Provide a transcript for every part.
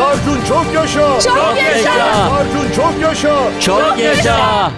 Arjun çok yaşa. Çok yaşa! Arjun çok yaşa. Çok yaşa!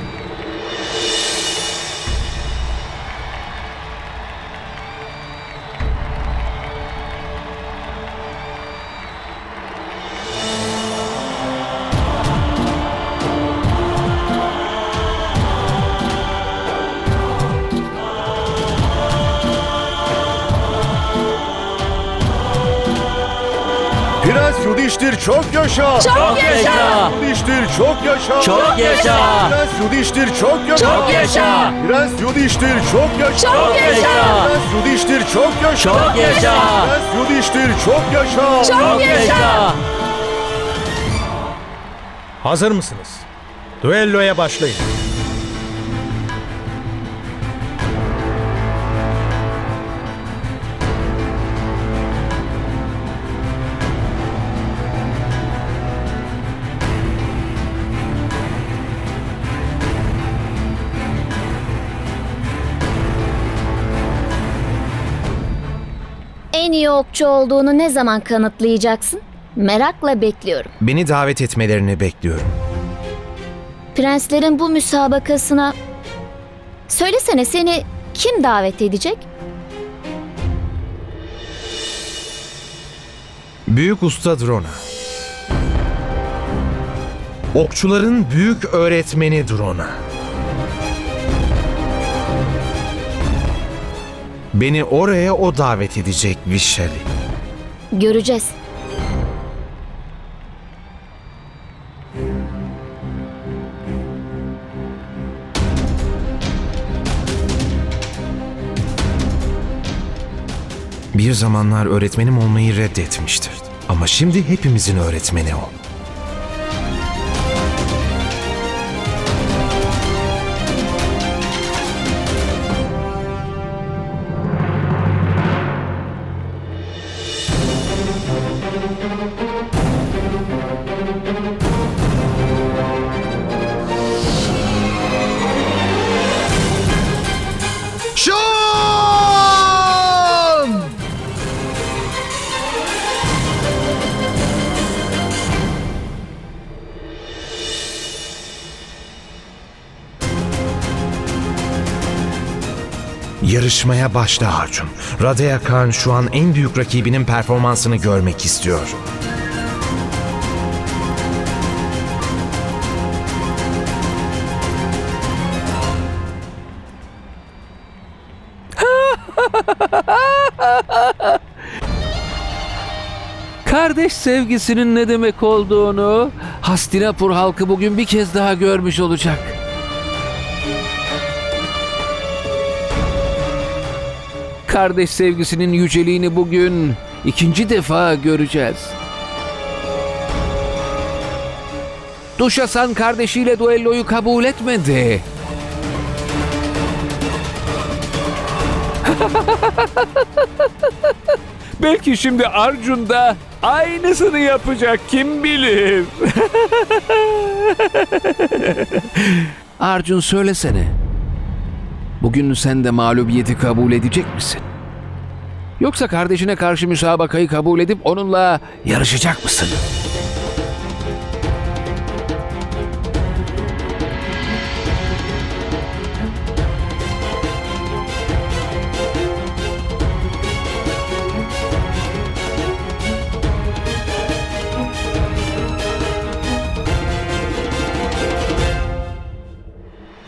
Yudiştir çok yaşa. Çok yaşa! Yudiştir çok yaşa. Çok yaşa! Prens Yudiştir çok yaşa. Çok yaşa! Prens Yudiştir çok yaşa. Çok yaşa! Prens Yudiştir çok yaşa. Çok yaşa! Prens Yudiştir çok yaşa. Çok yaşa! Hazır mısınız? Düelloya başlayın. En iyi okçu olduğunu ne zaman kanıtlayacaksın? Merakla bekliyorum. Beni davet etmelerini bekliyorum. Prenslerin bu müsabakasına... Söylesene seni kim davet edecek? Büyük Usta Drona. Okçuların büyük öğretmeni Drona. Beni oraya o davet edecek Vishali. Göreceğiz. Bir zamanlar öğretmenim olmayı reddetmiştir. Ama şimdi hepimizin öğretmeni o. Yarışmaya başla Arjun. Radea Khan şu an en büyük rakibinin performansını görmek istiyor. Kardeş sevgisinin ne demek olduğunu Hastinapur halkı bugün bir kez daha görmüş olacak. Kardeş sevgisinin yüceliğini bugün ikinci defa göreceğiz. Duşasan kardeşiyle duelloyu kabul etmedi. Belki şimdi Arjun da aynısını yapacak kim bilir. Arjun söylesene. Bugün sen de mağlubiyeti kabul edecek misin? Yoksa kardeşine karşı müsabakayı kabul edip onunla yarışacak mısın?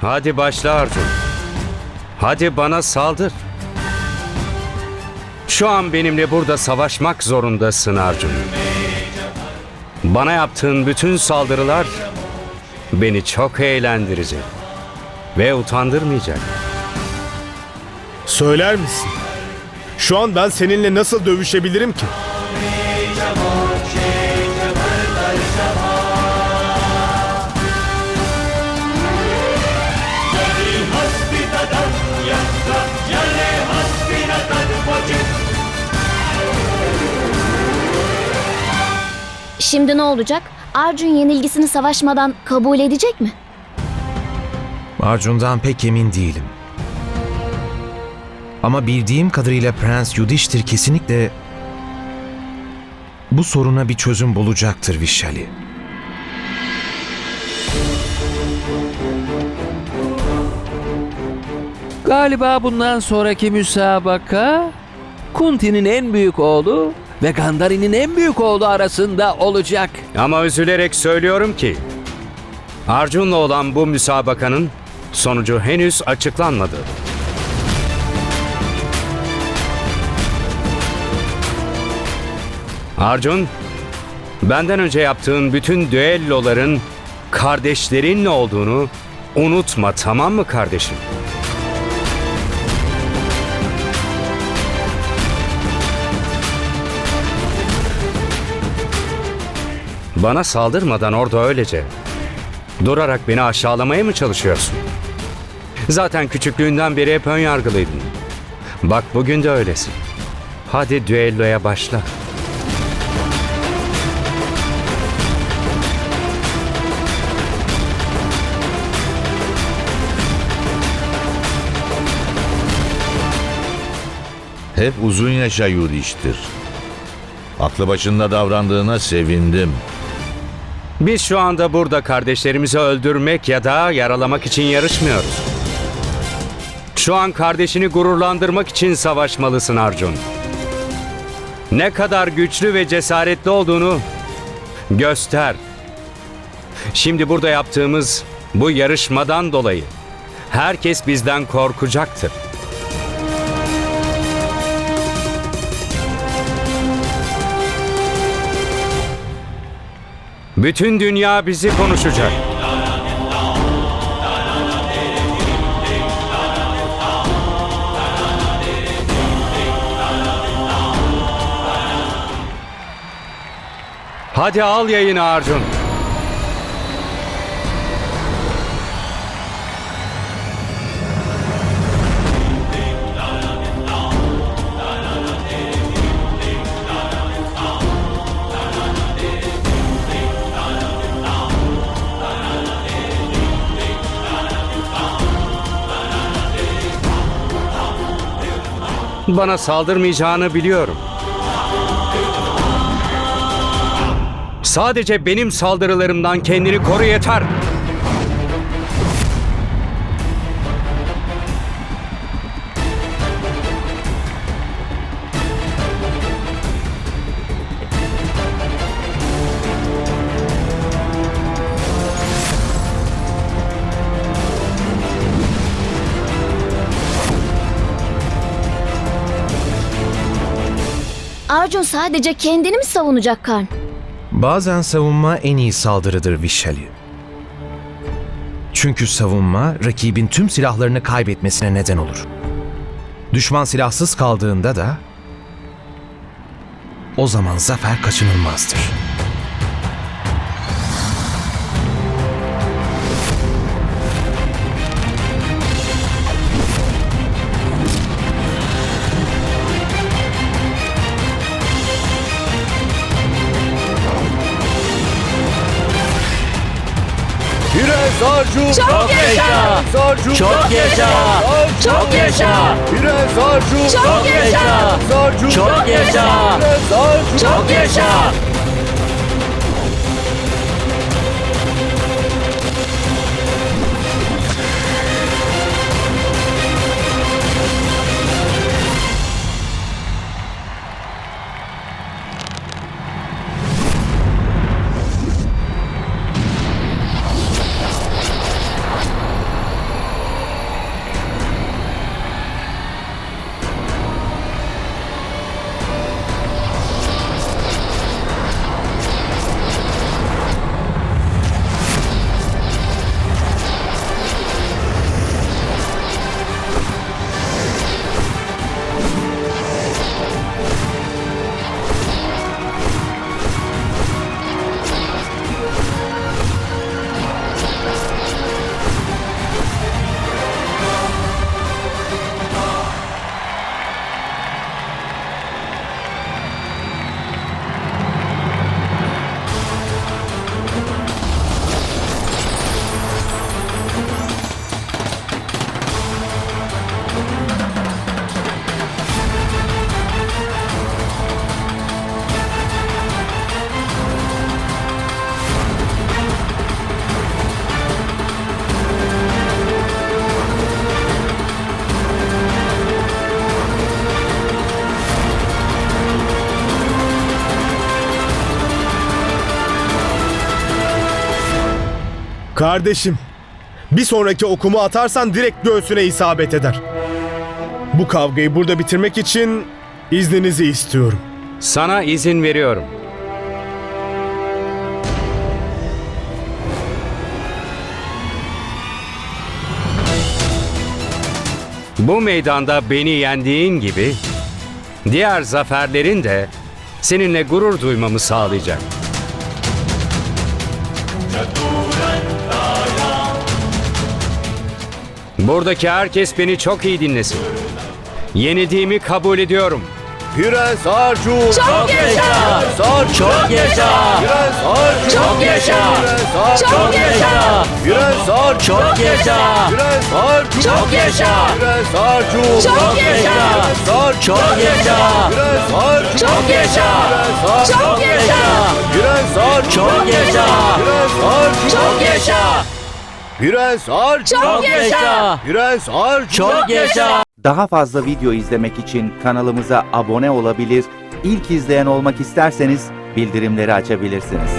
Hadi başla Arjun. Hadi bana saldır. Şu an benimle burada savaşmak zorundasın Arjun. Bana yaptığın bütün saldırılar beni çok eğlendirecek ve utandırmayacak. Söyler misin? Şu an ben seninle nasıl dövüşebilirim ki? Şimdi ne olacak? Arjun yenilgisini savaşmadan kabul edecek mi? Arjun'dan pek emin değilim. Ama bildiğim kadarıyla Prens Yudhishthir kesinlikle bu soruna bir çözüm bulacaktır Vishali. Galiba bundan sonraki müsabaka Kunti'nin en büyük oğlu ve Gandari'nin en büyük oğlu arasında olacak. Ama üzülerek söylüyorum ki Arjun'la olan bu müsabakanın sonucu henüz açıklanmadı. Arjun, benden önce yaptığın bütün düelloların kardeşlerinle olduğunu unutma tamam mı kardeşim? Bana saldırmadan orada öylece durarak beni aşağılamaya mı çalışıyorsun? Zaten küçüklüğünden beri hep ön yargılıydın. Bak bugün de öylesin. Hadi düelloya başla. Hep uzun yaşa Yudiştir. Aklı başında davrandığına sevindim. Biz şu anda burada kardeşlerimizi öldürmek ya da yaralamak için yarışmıyoruz. Şu an kardeşini gururlandırmak için savaşmalısın Arjun. Ne kadar güçlü ve cesaretli olduğunu göster. Şimdi burada yaptığımız bu yarışmadan dolayı herkes bizden korkacaktır. Bütün dünya bizi konuşacak. Hadi al yayını Arjun. Bana saldırmayacağını biliyorum. Sadece benim saldırılarımdan kendini koru yeter. Arjun sadece kendini mi savunacak Karn? Bazen savunma en iyi saldırıdır Vishali. Çünkü savunma rakibin tüm silahlarını kaybetmesine neden olur. Düşman silahsız kaldığında da o zaman zafer kaçınılmazdır. Çok yaşa. Çok yaşa. Çok yaşa. Çok yaşa. Çok yaşa. Çok yaşa. Kardeşim, bir sonraki okumu atarsan direkt göğsüne isabet eder. Bu kavgayı burada bitirmek için izninizi istiyorum. Sana izin veriyorum. Bu meydanda beni yendiğin gibi diğer zaferlerin de seninle gurur duymamı sağlayacak. Buradaki herkes beni çok iyi dinlesin. Yenildiğimi kabul ediyorum. Prens Arjun. Çok yaşa. Sarjun. Çok yaşa. Prens Arjun. Çok yaşa. Çok yaşa. Prens Arjun. Çok yaşa. Prens Arjun. Çok yaşa. Prens Arjun. Çok yaşa. Çok yaşa. Prens Arjun. Çok yaşa. Çok yaşa. Prens Arjun. Çok yaşa. Prens Arjun. Çok yaşa. Prens Arjun. Çok yaşa! Prens Arjun. Çok yaşa! Daha fazla video izlemek için kanalımıza abone olabilir, ilk izleyen olmak isterseniz bildirimleri açabilirsiniz.